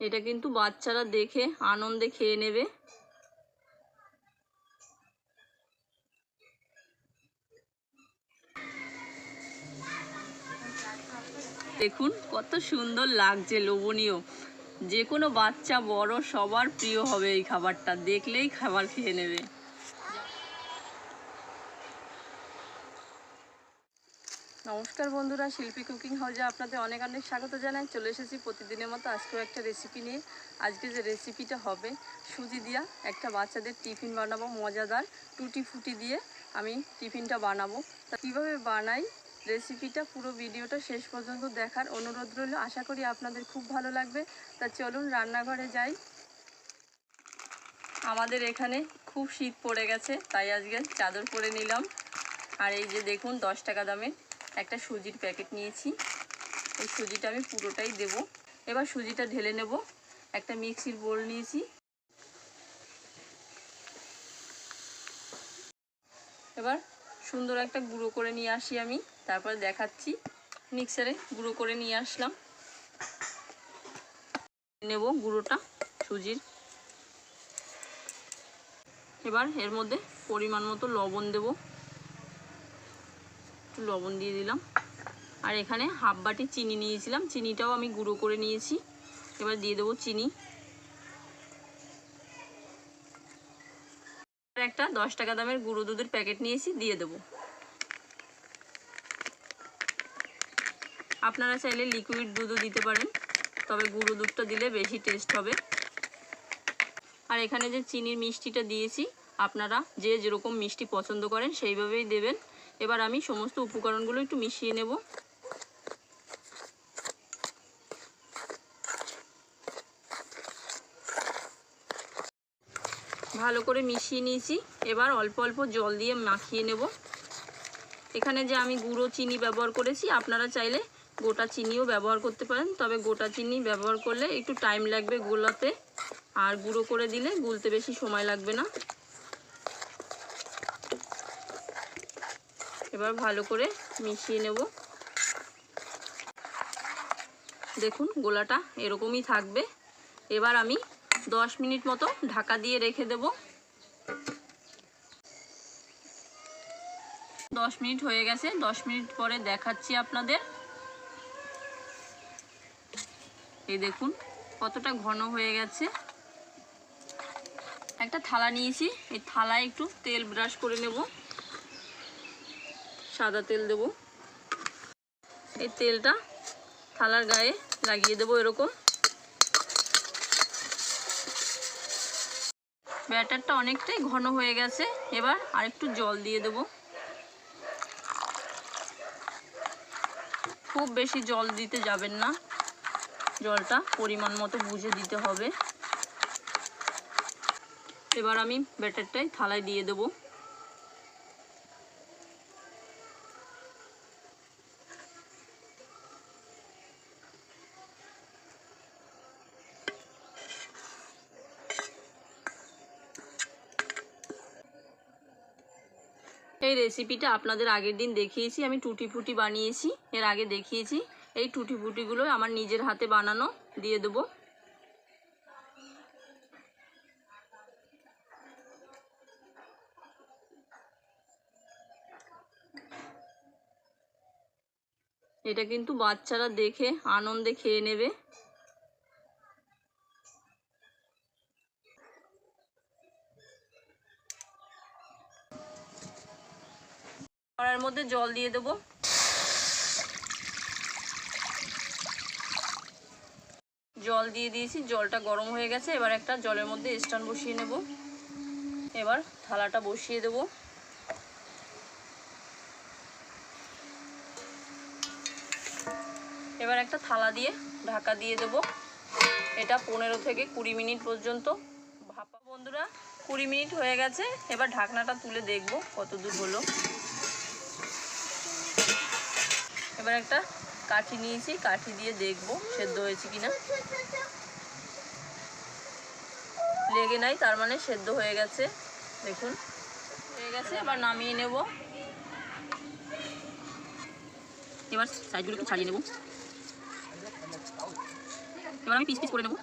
এটা কিন্তু বাচ্চারা দেখে, আনন্দে খেয়ে নেবে। দেখুন, কত সুন্দর লাগছে, লোভনীয়। যে কোনো বাচ্চা বড়, সবার প্রিয় হবে এই খাবারটা। দেখলেই খাবার খেয়ে নেবে। নমস্কার বন্ধুরা, শিল্পী কুকিং হাউজে আপনাদের অনেক অনেক স্বাগত জানাই। চলে এসেছি প্রতিদিনের মতো আজকেও একটা রেসিপি নিয়ে। আজকে যে রেসিপিটা হবে, সুজি দিয়া একটা বাচ্চাদের টিফিন বানাবো, মজাদার, টুটি ফুটি দিয়ে আমি টিফিনটা বানাবো। তা কীভাবে বানাই রেসিপিটা পুরো ভিডিওটা শেষ পর্যন্ত দেখার অনুরোধ রইল। আশা করি আপনাদের খুব ভালো লাগবে। তা চলুন রান্নাঘরে যাই। আমাদের এখানে খুব শীত পড়ে গেছে, তাই আজকে চাদর পরে নিলাম। আর এই যে দেখুন, দশ টাকা দামের একটা সুজির প্যাকেট নিয়েছি। এই সুজিটা আমি পুরোটাই দেব। এবার সুজিটা ঢেলে নেব। একটা মিক্সির বোল নিয়েছি। এবার সুন্দর একটা গুঁড়ো করে নিয়ে আসি আমি। তারপরে দেখাচ্ছি। মিক্সারে গুঁড়ো করে নিয়ে আসলাম। নেব গুঁড়োটা সুজির। এবার এর মধ্যে পরিমাণ মতো লবণ দেব। একটু লবণ দিয়ে দিলাম। আর এখানে হাফ বাটি চিনি নিয়েছিলাম। চিনিটাও আমি গুঁড়ো করে নিয়েছি। এবার দিয়ে দেবো চিনি। একটা দশ টাকা দামের গুঁড়ো দুধের প্যাকেট নিয়েছি, দিয়ে দেবো। আপনারা চাইলে লিকুইড দুধও দিতে পারেন, তবে গুঁড়ো দুধটা দিলে বেশি টেস্ট হবে। আর এখানে যে চিনির মিষ্টিটা দিয়েছি, আপনারা যে যেরকম মিষ্টি পছন্দ করেন সেইভাবেই দেবেন। এবার আমি সমস্ত উপকরণগুলো একটু মিশিয়ে নেব। ভালো করে মিশিয়ে নিয়েছি। এবার অল্প অল্প জল দিয়ে মাখিয়ে নেব। এখানে যে আমি গুঁড়ো চিনি ব্যবহার করেছি, আপনারা চাইলে গোটা চিনিও ব্যবহার করতে পারেন। তবে গোটা চিনি ব্যবহার করলে একটু টাইম লাগবে গোলাতে। আর গুঁড়ো করে দিলে গুলতে বেশি সময় লাগবে না। এবার ভালো করে মিশিয়ে নেব। দেখুন, গোলাটা এরকমই থাকবে। এবার আমি দশ মিনিট মতো ঢাকা দিয়ে রেখে দেব। দশ মিনিট হয়ে গেছে। দশ মিনিট পরে দেখাচ্ছি আপনাদের। এই দেখুন, কতটা ঘন হয়ে গেছে। একটা থালা নিয়েছি। এই থালায় একটু তেল ব্রাশ করে নেব। সাদা তেল দেব। এই তেলটা থালার গায়ে লাগিয়ে দেবো এরকম। ব্যাটারটা অনেকটাই ঘন হয়ে গেছে, এবার আরেকটু জল দিয়ে দেব। খুব বেশি জল দিতে যাবেন না। জলটা পরিমাণ মতো বুঝে দিতে হবে। এবার আমি ব্যাটারটাই থালায় দিয়ে দেবো। এই রেসিপিটা আপনাদের আগের দিন দেখিয়েছি, আমি টুটি ফুটি বানিয়েছি, এর আগে দেখিয়েছি। এই টুটি ফুটিগুলো আমার নিজের হাতে বানানো, দিয়ে দেবো। এটা কিন্তু বাচ্চারা দেখে, আনন্দে খেয়ে নেবে। কড়ার মধ্যে জল দিয়ে দেবো। জল দিয়ে দিয়েছি, জলটা গরম হয়ে গেছে। এবার একটা জলের মধ্যে স্ট্যান্ড বসিয়ে নেব। এবার থালাটা বসিয়ে দেব। এবার একটা থালা দিয়ে ঢাকা দিয়ে দেব। এটা পনেরো থেকে কুড়ি মিনিট পর্যন্ত ভাপা। বন্ধুরা, কুড়ি মিনিট হয়ে গেছে। এবার ঢাকনাটা তুলে দেখব কত দূর হলো। এবার একটা কাঠি নিয়েছি, কাঠি দিয়ে দেখব সেদ্ধ হয়েছে কিনা। লেগে নাই, তার মানে সেদ্ধ হয়ে গেছে। দেখুন, হয়ে গেছে, এবার নামিয়ে নেব। এবার সাইডগুলো একটু ছাড়িয়ে নেব। এবার আমি পিস পিস করে নেব।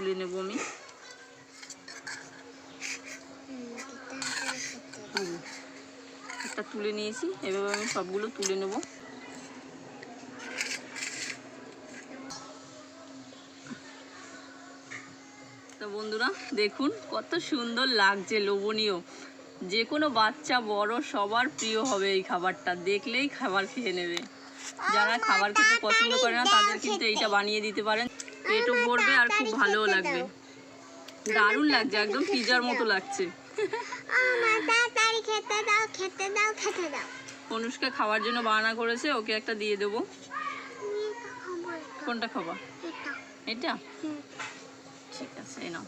তুলে নেব আমি। একটা তুলে নিয়েছি, এভাবে আমি সবগুলো তুলে নেব। তো বন্ধুরা, দেখুন কত সুন্দর লাগছে, লোভনীয়। যে কোনো বাচ্চা বড়, সবার প্রিয় হবে এই খাবারটা। দেখলেই খাবার খেয়ে নেবে। যারা খাবার খেতে পছন্দ করে না, তাদের কিন্তু এইটা বানিয়ে দিতে পারেন। পেটও ভরবে আর খুব ভালোও লাগবে। দারুণ লাগছে একদম পিজার মতো লাগছে। খেতে দাও খেতে দাও খেতে দাও। অনুষ্কা খাওয়ার জন্য বায়না করেছে ওকে একটা দিয়ে দেবো। কোনটা খাবা? এটা। ঠিক আছে এই নাও।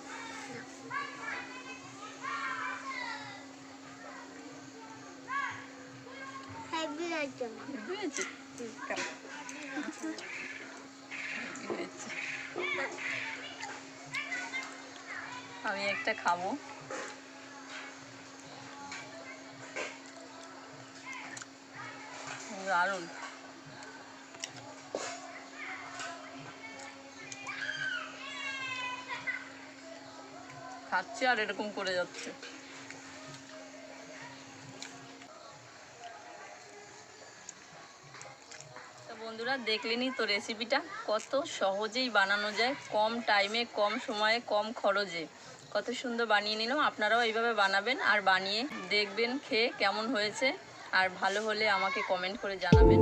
হয়েছে। আমি একটা খাব। দারুণ। খাচ্ছে আর এরকম করে যাচ্ছে। বন্ধুরা, দেখলেনই তো রেসিপিটা কত সহজেই বানানো যায়, কম টাইমে কম সময়ে, কম খরচে। কত সুন্দর বানিয়ে নিল আপনারাও এইভাবে বানাবেন আর বানিয়ে দেখবেন, খেয়ে কেমন হয়েছে। আর ভালো হলে আমাকে কমেন্ট করে জানাবেন।